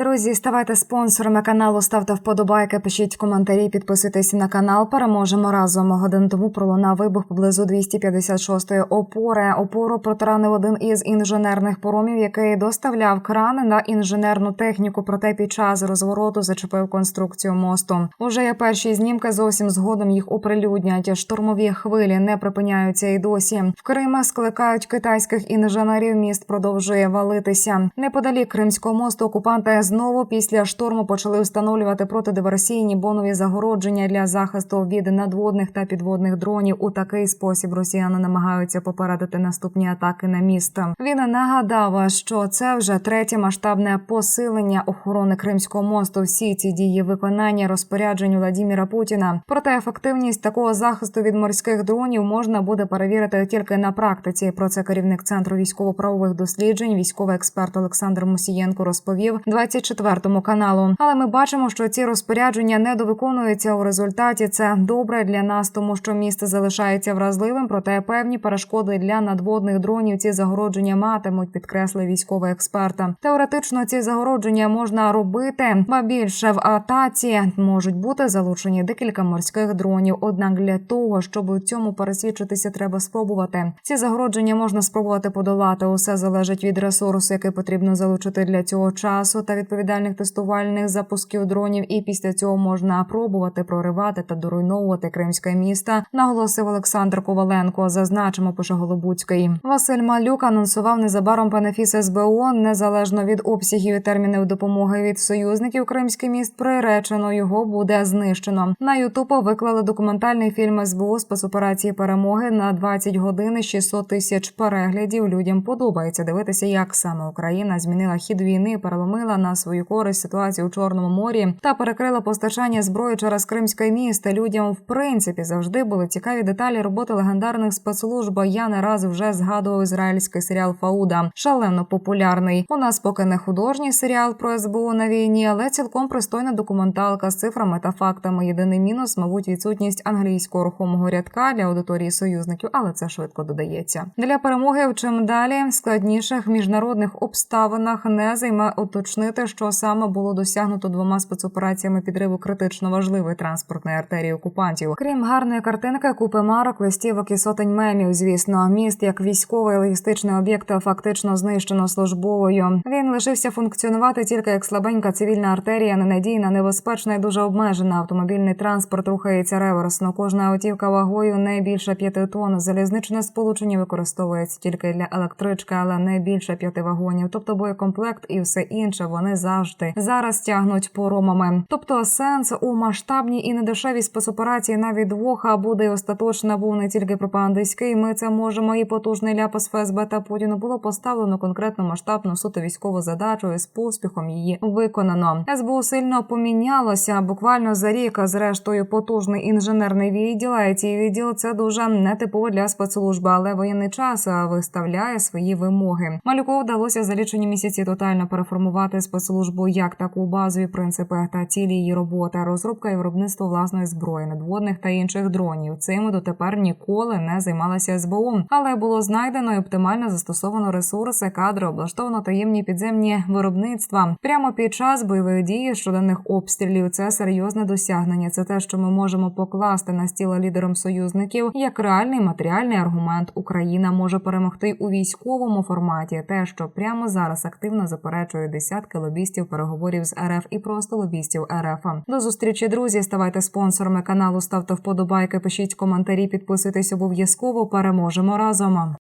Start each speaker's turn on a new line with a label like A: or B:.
A: Друзі, ставайте спонсорами каналу, ставте вподобайки, пишіть коментарі, підписуйтесь на канал. Переможемо разом. Годин тому пролунав вибух поблизу 256-ї опори. Опору протаранив один із інженерних поромів, який доставляв крани на інженерну техніку. Проте під час розвороту зачепив конструкцію мосту. Уже є перші знімки. Зовсім згодом їх оприлюднять. Штурмові хвилі не припиняються і досі. В Крима скликають китайських інженерів. Міст продовжує валитися. Неподалік Кримського мосту окупанти знову після шторму почали встановлювати протидиверсійні бонові загородження для захисту від надводних та підводних дронів. У такий спосіб росіяни намагаються попередити наступні атаки на місто. Він нагадав, що це вже третє масштабне посилення охорони Кримського мосту. Всі ці дії виконання розпоряджень Владіміра Путіна. Проте ефективність такого захисту від морських дронів можна буде перевірити тільки на практиці. Про це керівник центру військово-правових досліджень, військовий експерт Олександр Мусієнко розповів 24 каналу. Але ми бачимо, що ці розпорядження не довиконуються у результаті. Це добре для нас, тому що місто залишається вразливим. Проте певні перешкоди для надводних дронів ці загородження матимуть, підкреслив військовий експерт. Теоретично ці загородження можна робити, ба більше в атаці можуть бути залучені декілька морських дронів. Однак для того, щоб у цьому пересвідчитися, треба спробувати. Ці загородження можна спробувати подолати. Усе залежить від ресурсу, який потрібно залучити для цього часу, та відповідальних тестувальних запусків дронів. І після цього можна пробувати проривати та доруйновувати кримське місто. Наголосив Олександр Коваленко. Зазначимо, пише Голобуцький. Василь Малюк анонсував незабаром бенефіс СБУ незалежно від обсягів і термінів допомоги від союзників. Кримський міст приречено його буде знищено. На Ютуб виклали документальний фільм СБУ спецоперації перемоги на 20 годин і 600 тисяч переглядів. Людям подобається дивитися, як саме Україна змінила хід війни, переломила на свою користь ситуацію у Чорному морі та перекрила постачання зброї через Кримське місто. Людям в принципі завжди були цікаві деталі роботи легендарних спецслужб. Я не раз вже згадував ізраїльський серіал Фауда, шалено популярний. У нас поки не художній серіал про СБУ на війні, але цілком пристойна документалка з цифрами та фактами. Єдиний мінус, мабуть, відсутність англійського рухомого рядка для аудиторії союзників, але це швидко додається. Для перемоги в чим далі складніших міжнародних обставинах не займе уточнити, що саме було досягнуто двома спецопераціями підриву критично важливої транспортної артерії окупантів. Крім гарної картинки, купи марок, листівок і сотень мемів. Звісно, міст як військовий логістичний об'єкт фактично знищено службовою. Він лишився функціонувати тільки як слабенька цивільна артерія, ненадійна, небезпечна і дуже обмежена. Автомобільний транспорт рухається реверсно. Кожна автівка вагою не більше п'яти тонн. Залізничне сполучення використовується тільки для електрички, але не більше п'яти вагонів. Тобто боєкомплект і все інше вони завжди зараз тягнуть поромами. Тобто сенс у масштабній і недешевій спецоперації навіть двох буде остаточно був не тільки пропагандистський. Ми це можемо і потужний ляпас ФСБ та Путіну було поставлено конкретну масштабну суто військову задачу і з поспіхом її виконано. СБУ сильно помінялося буквально за рік. Зрештою, потужний інженерний відділ. а ці відділ це дуже нетипово для спецслужби, але воєнний час виставляє свої вимоги. Малюку вдалося за лічені місяці тотально переформувати спецслужбу як таку базові принципи та цілі її роботи, розробка і виробництво власної зброї, надводних та інших дронів. Цим дотепер ніколи не займалася СБУ, але було знайдено і оптимально застосовано ресурси, кадри, облаштовано таємні підземні виробництва. Прямо під час бойових дій щоденних обстрілів це серйозне досягнення. Це те, що ми можемо покласти на стіл лідерам союзників як реальний матеріальний аргумент. Україна може перемогти у військовому форматі. Те, що прямо зараз активно заперечує десятки лобістів переговорів з РФ і просто лобістів РФ. До зустрічі, друзі. Ставайте спонсорами каналу, ставте вподобайки, пишіть коментарі, підписуйтесь обов'язково. Переможемо разом.